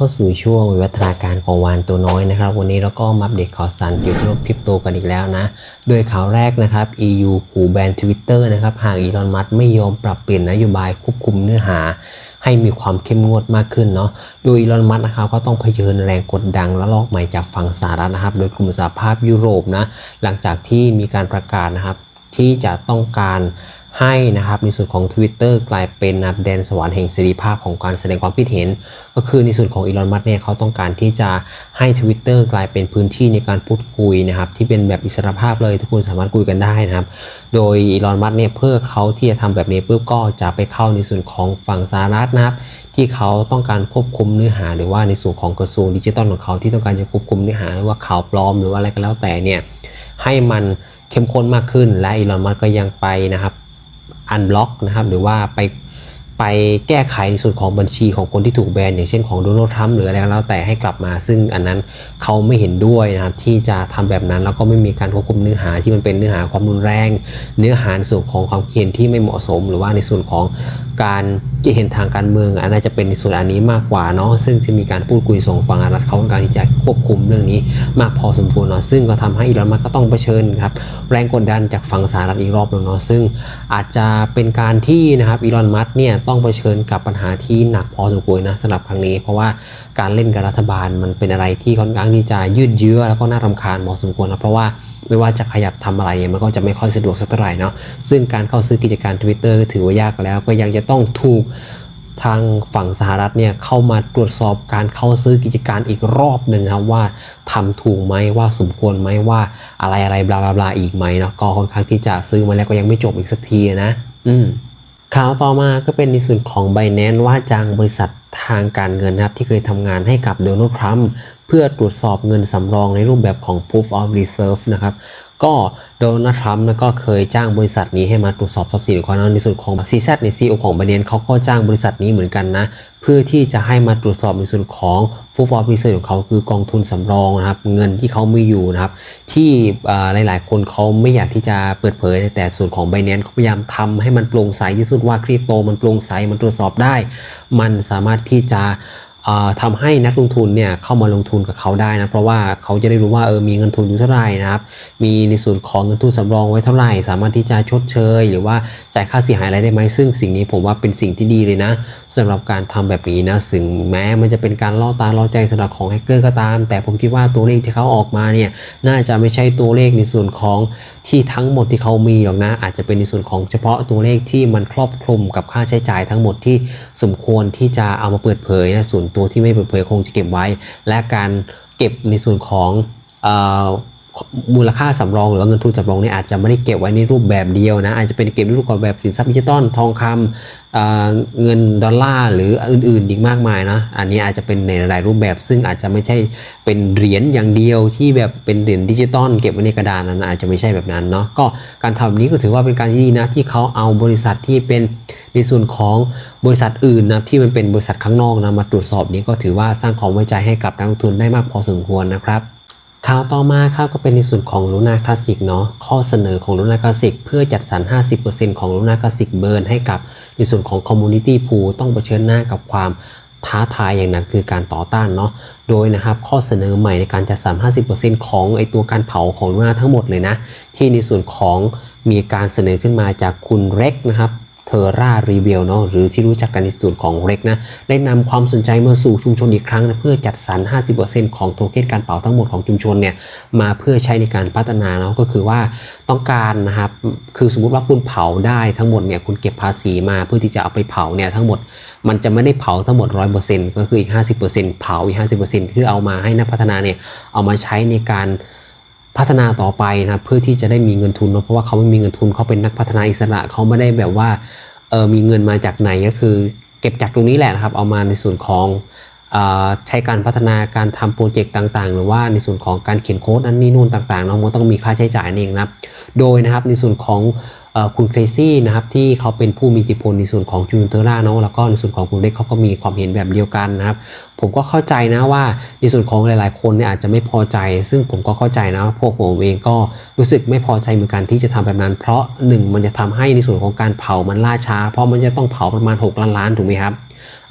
เข้าสู่ช่วงวิวัฒนาการของวานตัวน้อยนะครับ วันนี้เราก็มาอัปเดตข่าวสารเกี่ยวกับโลกคริปโตกันอีกแล้วนะ โดยข่าวแรกนะครับ EU ขู่แบน Twitter นะครับ หากอีลอนมัสไม่ยอมปรับเปลี่ยนนโยบายควบคุมเนื้อหาให้มีความเข้มงวดมากขึ้นเนาะ โดยอีลอน มัสนะครับก็ต้องเผชิญแรงกดดันและลอกใหม่จากฝั่งสหรัฐนะครับ โดยกลุ่มสหภาพยุโรปนะ หลังจากที่มีการประกาศนะครับที่จะต้องการ ให้นะครับในส่วนของ Twitter กลายเป็นนะแดนสวรรค์แห่งเสรีภาพของการแสดงความคิดเห็น ก็คือในส่วนของอีลอนมัสเนี่ยเขาต้องการที่จะให้ Twitter กลายเป็นพื้นที่ในการพูดคุยนะครับที่เป็นแบบอิสรภาพเลยทุกคนสามารถคุยกันได้นะครับ โดยอีลอนมัสเนี่ยเพื่อเขาที่จะทำแบบนี้ปุ๊บก็จะไปเข้าในส่วนของฝั่งสหรัฐนะครับที่เขาต้องการควบคุมเนื้อหา หรือว่าในส่วนของกระทรวงดิจิทัลของเขาที่ต้องการจะควบคุมเนื้อหาหรือว่าข่าวปลอมหรือว่าอะไรก็แล้วแต่เนี่ยให้มันเข้มข้นมากขึ้นและอีลอนมัสก็ยังไปนะครับ อันบล็อกนะครับหรือว่าไปไปแก้ไขในส่วนของบัญชีของคนที่ถูกแบนอย่างเช่นของโดนัลด์ทรัมป์หรืออะไรก็แล้วแต่ให้กลับมา ซึ่งอันนั้น เขาไม่เห็นด้วยนะครับที่จะทำแบบนั้นแล้วก็ไม่มีการควบคุมเนื้อหาที่มันเป็นเนื้อหาความรุนแรง เนื้อหาในส่วนของความคิดเห็นที่ไม่เหมาะสม หรือว่าในส่วนของการคิดเห็นทางการเมืองอันน่าจะเป็นในส่วนอันนี้มากกว่าเนาะซึ่งจะมีการพูดคุยส่งฝั่งรัฐเขาต้องการที่จะควบคุมเรื่องนี้มากพอสมควรเนาะซึ่งก็ทำให้อีลอนมัสก็ต้องเผชิญครับแรงกดดันจากฝั่งสหรัฐอีกรอบหนึงเนาะซึ่งอาจจะเป็นการที่นะครับอีลอนมัสเนี่ยต้องเผชิญกับปัญหาที่หนักพอสมควรนะสำหรับครั้งนี้ เพราะว่า การเล่นกับรัฐบาลมันเป็นอะไรที่ค่อนข้างที่จะยืดเยื้อแล้วก็น่ารำคาญพอสมควรนะเพราะว่าไม่ว่าจะขยับทำอะไรเนี่ยมันก็จะไม่ค่อยสะดวกสักเท่าไหร่เนาะซึ่งการเข้าซื้อกิจการ Twitter ก็ถือว่ายากแล้ว ก็ยังจะต้องถูกทางฝั่งสหรัฐเนี่ยเข้ามาตรวจสอบการเข้าซื้อกิจการอีกรอบหนึ่งครับว่าทำถูกไหมว่าสมควรไหมว่าอะไรอะไรบลาบลาบลาอีกไหมเนาะก็ค่อนข้างที่จะซื้อมาแล้วก็ยังไม่จบอีกสักทีนะ อืมข่าวต่อมาก็เป็นในส่วนของ b บ n a n c e ว่าจ้างบริษัท ทางการเงินนะครับที่เคยทำงานให้กับโดนัลด์ทรัมป์เพื่อตรวจสอบเงินสำรองในรูปแบบของ proof of reserve นะครับ ก็โดนัลด์ทรัมป์ก็เคยจ้างบริษัทนี้ให้มาตรวจสอบทรัพย์สินของเขาในส่วนของซีแซในซีโอของบ n a n c e เขาก็จ้างบริษัทนี้เหมือนกันนะ เพื่อที่จะให้มาตรวจสอบในส่วนของ proof of reserve ของเขาคือกองทุนสำรองนะครับ เงินที่เขาไม่อยู่นะครับ ที่อ่าหลายๆ คนเขาไม่อยากที่จะเปิดเผย แต่ส่วนของ b บ n a n c e เขาพยายามทำให้มันโปร่งใสที่สุดว่าคริปโตมันโปร่งใสมันตรวจสอบได้ มันสามารถที่จะ ทำทำให้นักลงทุนเนี่ยเข้ามาลงทุนกับเขาได้นะเพราะว่าเขาจะได้รู้ว่าเออมีเงินทุนอยู่เท่าไหร่นะครับมีในส่วนของเงินทุนสำรองไว้เท่าไหร่ สามารถที่จะชดเชย หรือว่าจ่ายค่าเสียหายอะไรได้ไหมซึ่งสิ่งนี้ผมว่าเป็นสิ่งที่ดีเลยนะสำหรับการทำแบบนี้นะถึงแม้มันจะเป็นการล่อตาล่อใจสำหรับของแฮกเกอร์ก็ตาม แต่ผมคิดว่าตัวเลขที่เขาออกมาเนี่ยน่าจะไม่ใช่ตัวเลขในส่วนของที่ทั้งหมดที่เขามีหรอกนะ อาจจะเป็นในส่วนของเฉพาะตัวเลขที่มันครอบคลุมกับค่าใช้จ่ายทั้งหมดที่สมควรที่จะเอามาเปิดเผยนะส่วนตัวที่ไม่เปิดเผยคงจะเก็บไว้ และการเก็บในส่วนของ มูลค่าสำรองหรือว่าเงินทุนสำรองเนี่ยอาจจะไม่ได้เก็บไว้ในรูปแบบเดียวนะอาจจะเป็นเก็บในรูปแบบสินทรัพย์ดิจิตอลทองคำเเงินดอลลาร์หรืออื่นๆอีกมากมายนะอันนี้อาจจะเป็นในหลายรูปแบบ ซึ่งอาจจะไม่ใช่เป็นเหรียญอย่างเดียวที่แบบเป็นเหรียญดิจิตอลเก็บไว้ในกระดานนั้นอาจจะไม่ใช่แบบนั้นเนาะก็การทำแบบนี้ก็ถือว่าเป็นการที่ดีนะที่เขาเอาบริษัทที่เป็นในส่วนของบริษัทอื่นนะที่มันเป็นบริษัทข้างนอกนะมาตรวจสอบนี้ก็ถือว่าสร้างความไว้ใจให้กับนักลงทุนได้มากพอสมควรนะครับ ข่าวต่อมาครับก็เป็นในส่วนของลูน่าคลาสสิกเนาะข้อเสนอของลูน่าคลาสสิกเพื่อจัดสรร 50%ของลูน่าคลาสสิกเบิร์นให้กับในส่วนของคอมมูนิตี้พูต้องเผชิญหน้ากับความท้าทายอย่างหนักคือการต่อต้านเนาะโดยนะครับข้อเสนอใหม่ในการจัดสรร 50%ของไอตัวการเผาของลูน่าทั้งหมดเลยนะ ที่ในส่วนของมีการเสนอขึ้นมาจากคุณเร็กนะครับ เทอร่ารีเวลเนาะหรือที่รู้จักกันในส่วนของเร็กนะได้นำความสนใจมาสู่ชุมชนอีกครั้งนะเพื่อจัดสรร 50%ของโทเค็นการเป่าทั้งหมดของชุมชนเนี่ยมาเพื่อใช้ในการพัฒนาเนาะก็คือว่าต้องการนะครับคือสมมติว่าคุณเผาได้ทั้งหมดเนี่ยคุณเก็บภาษีมาเพื่อที่จะเอาไปเผาเนี่ยทั้งหมดมันจะไม่ได้เผาทั้งหมด 100%ก็คืออีก 50%เผาอีก 50%คือเอามาให้นักพัฒนาเนี่ยเอามาใช้ในการพัฒนาต่อไปนะเพื่อที่จะได้มีเงินทุนเนอะเพราะว่าเขาไม่มีเงินทุนเขาเป็นนักพัฒนาอิสระเขาไม่ได้แบบว่า เออมีเงินมาจากไหนก็คือ เก็บจากตรงนี้แหละนะครับ เอามาในส่วนของออใช้การพัฒนาการทำโปรเจกต์ต่างๆ หรือว่าในส่วนของการเขียนโค้ดอันนี้นู่นต่างๆเนาะมันต้องมีค่าใช้จ่ายนั่เองนะครับ โดยนะครับในส่วนของ คุณเครซี่นะครับที่เขาเป็นผู้มีอิทธิพลในส่วนของจูนเตอร่าเนาะแล้วก็ในส่วนของคุณเล็กเขาก็มีความเห็นแบบเดียวกันนะครับ ผมก็เข้าใจนะว่าในส่วนของหลาย ๆ คนเนี่ยอาจจะไม่พอใจ ซึ่งผมก็เข้าใจนะพวกผมเองก็รู้สึกไม่พอใจเหมือนกันที่จะทำแบบนั้น เพราะหนึ่งมันจะทำให้ในส่วนของการเผามันล่าช้า เพราะมันจะต้องเผาประมาณ 6 ล้านล้านถูกไหมครับ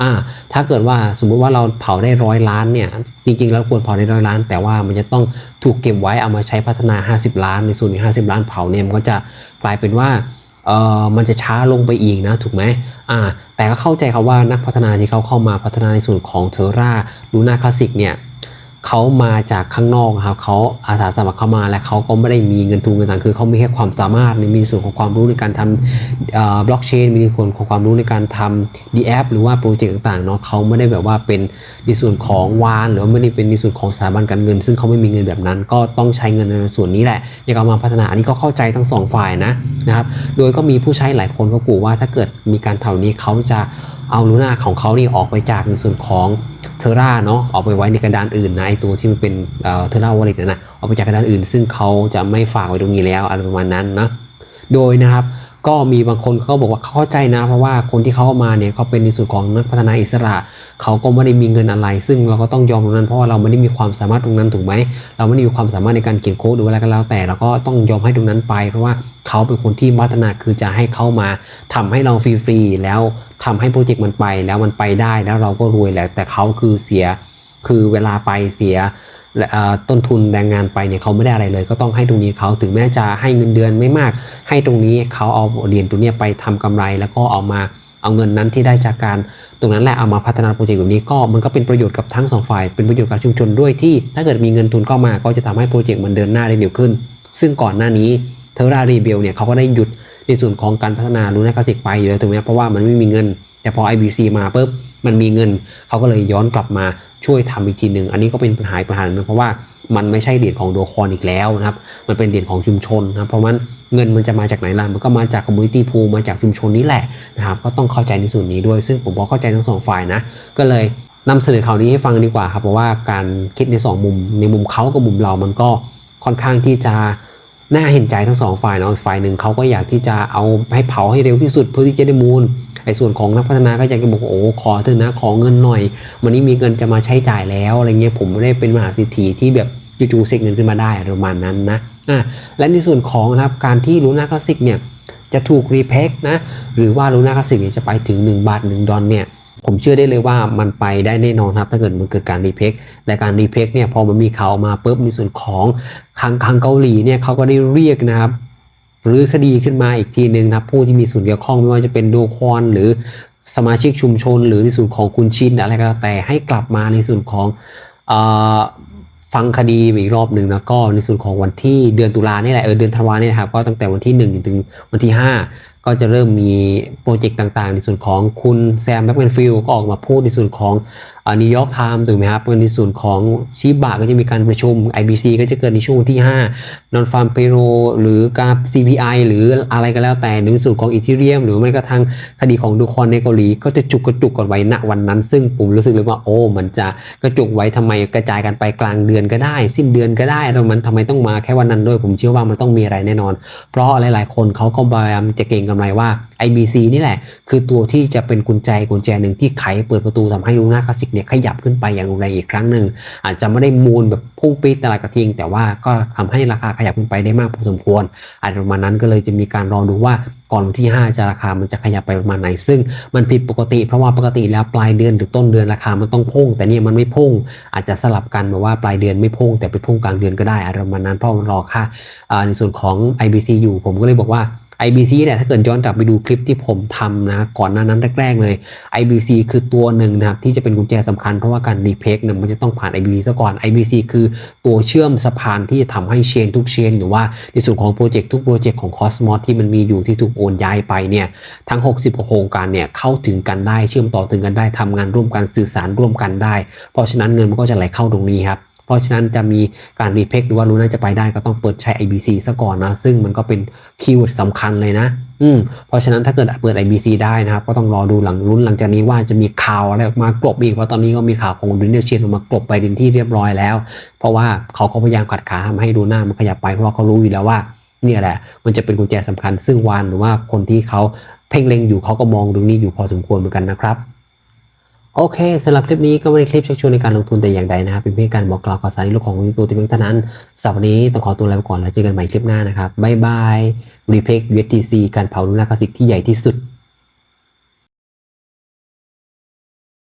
อ่าถ้าเกิดว่าสมมุติว่าเราเผาได้ร้อยล้านเนี่ยจริงๆแล้วควรเผาได้ร้อยล้าน แต่ว่ามันจะต้องถูกเก็บไว้เอามาใช้พัฒนา 50 ล้านในส่วนอีก50 ล้านเผาเนี่ยมันก็จะ กลายเป็นว่าเออมันจะช้าลงไปอีกนะถูกไหมอ่าแต่ก็เข้าใจครับว่านักพัฒนาที่เขาเข้ามาพัฒนาในส่วนของเทอร่าลูน่าคลาสสิกเนี่ย เขามาจากข้างนอกครับเขาอาสาสมัครเข้ามาและเขาก็ไม่ได้มีเงินทุนเงินทางคือเขามีแค่ความสามารถมีส่วนของความรู้ในการทำบล็อกเชนมีส่วนของความรู้ในการทำดีแอปหรือว่าโปรเจกต์ต่างๆเนาะเขาไม่ได้แบบว่าเป็นในส่วนของวาน หรือว่าไม่ได้เป็นในส่วนของสถาบันการเงิน ซึ่งเขาไม่มีเงินแบบนั้น ก็ต้องใช้เงินในส่วนนี้แหละในการมาพัฒนาอันนี้ก็เข้าใจทั้งสองฝ่ายนะนะครับโดยก็มีผู้ใช้หลายคนก็กลัวว่าถ้าเกิดมีการเท่านี้เขาจะ เอาลูน่าของเขานี่ออกไปจากในส่วนของเทอร่าเนาะออกไปไว้ในกระดานอื่นนะไอตัวที่มันเป็นเทอร่าวอลเล็ตนะออกไปจากกระดานอื่น ซึ่งเขาจะไม่ฝากไว้ตรงนี้แล้วอะไรประมาณนั้นนะโดยนะครับก็มีบางคนเขาบอกว่าเข้าใจนะ เพราะว่าคนที่เข้ามาเนี่ยเขาเป็นในส่วนของนักพัฒนาอิสระเขาก็ไม่ได้มีเงินอะไร ซึ่งเราก็ต้องยอมตรงนั้นเพราะว่าเราไม่ได้มีความสามารถตรงนั้นถูกไหมเราไม่ได้มีความสามารถในการเขียนโค้ดหรืออะไรก็แล้วแต่เราก็ต้องยอมให้ตรงนั้นไป เพราะว่าเขาเป็นคนที่พัฒนาคือจะให้เข้ามาทำให้เราฟรีๆแล้ว ทำให้โปรเจกต์มันไปแล้วมันไปได้แล้วเราก็รวยแหละแต่เขาคือเสียคือเวลาไปเสียต้นทุนแรงงานไปเนี่ยเขาไม่ได้อะไรเลย ก็ต้องให้ตรงนี้เขาถึงแม้จะให้เงินเดือนไม่มาก ให้ตรงนี้เขาเอาเหรียญตัวนี้ไปทำกำไร แล้วก็เอามาเอาเงินนั้นที่ได้จากการตรงนั้นแหละเอามาพัฒนาโปรเจกต์แบบนี้ก็มันก็เป็นประโยชน์กับทั้งสองฝ่ายเป็นประโยชน์กับชุมชนด้วยที่ ถ้าเกิดมีเงินทุนเข้ามาก็จะทำให้โปรเจกต์มันเดินหน้าได้เร็วขึ้น ซึ่งก่อนหน้านี้เทอร่ารีเบลเนี่ยเขาก็ได้หยุด ในส่วนของการพัฒนาลูน่าคลาสสิกไปอยู่แล้วถูกไหมเพราะว่ามันไม่มีเงิน แต่พอ IBC มาปุ๊บมันมีเงิน เขาก็เลยย้อนกลับมาช่วยทำอีกทีหนึ่งอันนี้ก็เป็นปัญหาปัญหาหนึ่งเพราะว่ามันไม่ใช่เหรียญของโดคอนอีกแล้วนะครับ มันเป็นเหรียญของชุมชนนะเพราะมันเงินมันจะมาจากไหนล่ะ มันก็มาจากคอมมูนิตี้พูมาจากชุมชนนี้แหละนะครับ ก็ต้องเข้าใจในส่วนนี้ด้วย ซึ่งผมก็เข้าใจทั้งสองฝ่ายนะ ก็เลยนำเสนอข่าวนี้ให้ฟังดีกว่าครับ เพราะว่าการคิดในสองมุม ในมุมเขากับมุมเรา มันก็ค่อนข้างที่จะ น่าเห็นใจทั้งสองฝ่ายเนาะฝ่ายหนึ่งเขาก็อยากที่จะเอาให้เผาให้เร็วที่สุดเพื่อที่จะได้มูลไอ้ส่วนของนักพัฒนาก็อยากจะบอกโอ้ขอเถอะนะขอเงินหน่อย วันนี้มีเงินจะมาใช้จ่ายแล้วอะไรเงี้ยผมไม่ได้เป็นมหาเศรษฐีที่แบบจู่ๆเสกเงินขึ้นมาได้ประมาณนั้นนะอะและในส่วนของนะครับการที่ลูน่าคลาสสิกเนี่ยจะถูกรีเพกนะหรือว่าลูน่าคลาสสิกเนี่ยจะไปถึง 1 บาท 1 ดอลเนี่ย ผมเชื่อได้เลยว่ามันไปได้แน่นอนครับ ถ้าเกิดมันเกิดการรีเพกแต่การรีเพกเนี่ยพอมันมีข่าวมาปุ๊บในส่วนของทางทางเกาหลีเนี่ยเขาก็ได้เรียกนะครับหรือคดีขึ้นมาอีกทีหนึ่งนะผู้ที่มีส่วนเกี่ยวข้องไม่ว่าจะเป็นโดคอนหรือสมาชิกชุมชน หรือในส่วนของคุณชินอะไรก็แต่ให้กลับมาในส่วนของฟังคดีอีกรอบหนึ่งนะก็ในส่วนของวันที่เดือนตุลานี่แหละเออเดือนธันวาเนี่นะครับก็ตั้งแต่วันที่1ถึงวันที่ 5 ก็จะเริ่มมีโปรเจกต์ต่างๆ ในส่วนของคุณแซมแบ็กแมนฟิลก็ออกมาพูดในส่วนของ นิวยอร์กไทม์ถูกไหมครับในส่วนของชิบะก็จะมีการประชุม IBC ก็จะเกิดในช่วงที่5นอนฟาร์มเปโรหรือการ CPI หรืออะไรก็แล้วแต่ในส่วนของอีทีเรียม หรือไม่กระทั่งคดีของดูคอนในเกาหลี ก็จะจุกกระจุกกันไว้ณวันนั้น ซึ่งผมรู้สึกเลยว่าโอ้มันจะกระจุกไว้ทำไมกระจายกันไปกลางเดือนก็ได้ สิ้นเดือนก็ได้แล้วมันทำไมต้องมาแค่วันนั้นด้วย ผมเชื่อว่ามันต้องมีอะไรแน่นอน เพราะหลาย ๆ คนเขาก็พยายามจะเก่งกำไรว่า IBC นี่แหละ คือตัวที่จะเป็นกุญแจกุญแจหนึ่งที่ไขเปิดประตูทำให้ลูน่าคลาสสิกเนี่ยขยับขึ้นไปอย่างรุนแรงอีกครั้งหนึ่งอาจจะไม่ได้มูลแบบพุ่งปี๊ดตลาดกระทิง แต่ว่าก็ทำให้ราคาขยับขึ้นไปได้มากพอสมควรอาจจะประมาณนั้นก็เลยจะมีการรอดูว่าก่อนวันที่ 5 จะราคามันจะขยับไปประมาณไหน ซึ่งมันผิดปกติเพราะว่าปกติแล้วปลายเดือนหรือต้นเดือนราคามันต้องพุ่งแต่นี่มันไม่พุ่งอาจจะสลับกันแบบว่าปลายเดือนไม่พุ่งแต่ไปพุ่งกลางเดือนก็ได้อะไรประมาณนั้นเพราะมันรอค่าในส่วนของ IBC อยู่ผมก็เลยบอกว่า IBC เนี่ยถ้าเกิดย้อนกลับไปดูคลิปที่ผมทำนะก่อนหน้านั้นแรกๆเลย IBC คือตัวหนึ่งนะครับที่จะเป็นกุญแจสำคัญเพราะว่าการรีเพกเนี่ยมันจะต้องผ่าน IBC ซะก่อน IBC คือตัวเชื่อมสะพานที่จะทำให้เชนทุกเชนหรือว่าในส่วนของโปรเจกต์ทุกโปรเจกต์ของ Cosmos ที่มันมีอยู่ที่ถูกโอนย้ายไปเนี่ยทั้ง 60โครงการเนี่ยเข้าถึงกันได้เชื่อมต่อถึงกันได้ทำงานร่วมกันสื่อสารร่วมกันได้ เพราะฉะนั้นเงินมันก็จะไหลเข้าตรงนี้ครับ เพราะฉะนั้นจะมีการรีเพกหรือว่ารู้น่าจะไปได้ก็ต้องเปิดใช้ IBC ซะก่อนนะ ซึ่งมันก็เป็นคีย์เวิร์ดสำคัญเลยนะ อืมเพราะฉะนั้นถ้าเกิดเปิด IBC ได้นะครับ ก็ต้องรอดูหลังรุ้นหลังจากนี้ว่าจะมีข่าวอะไรออกมากลบอีกเพราะตอนนี้ก็มีข่าวของดินเนอร์เชียนออกมากลบไปดินที่เรียบร้อยแล้ว เพราะว่าเขาก็พยายามขัดขาทำให้ดูหน้ามันขยับไปเพราะเขารู้อยู่แล้วว่าเนี่ยแหละ มันจะเป็นกุญแจสำคัญซึ่งวานหรือว่าคนที่เขาเพ่งเล็งอยู่เขาก็มองตรงนี้อยู่พอสมควรเหมือนกันนะครับ โอเคสำหรับคลิปนี้ก็ไม่ได้คลิปชักชวนในการลงทุนแต่อย่างใดนะครับเป็นเพียงการบอกกล่าวข่าวสารในโลกของตัวตัวเองเท่านั้นสำหรับวันนี้ต้องขอตัวลาไปก่อนแล้วเจอกันใหม่คลิปหน้านะครับบ๊ายบายรีเพกเวทีซีการเผาลูนาคาสิกที่ใหญ่ที่สุด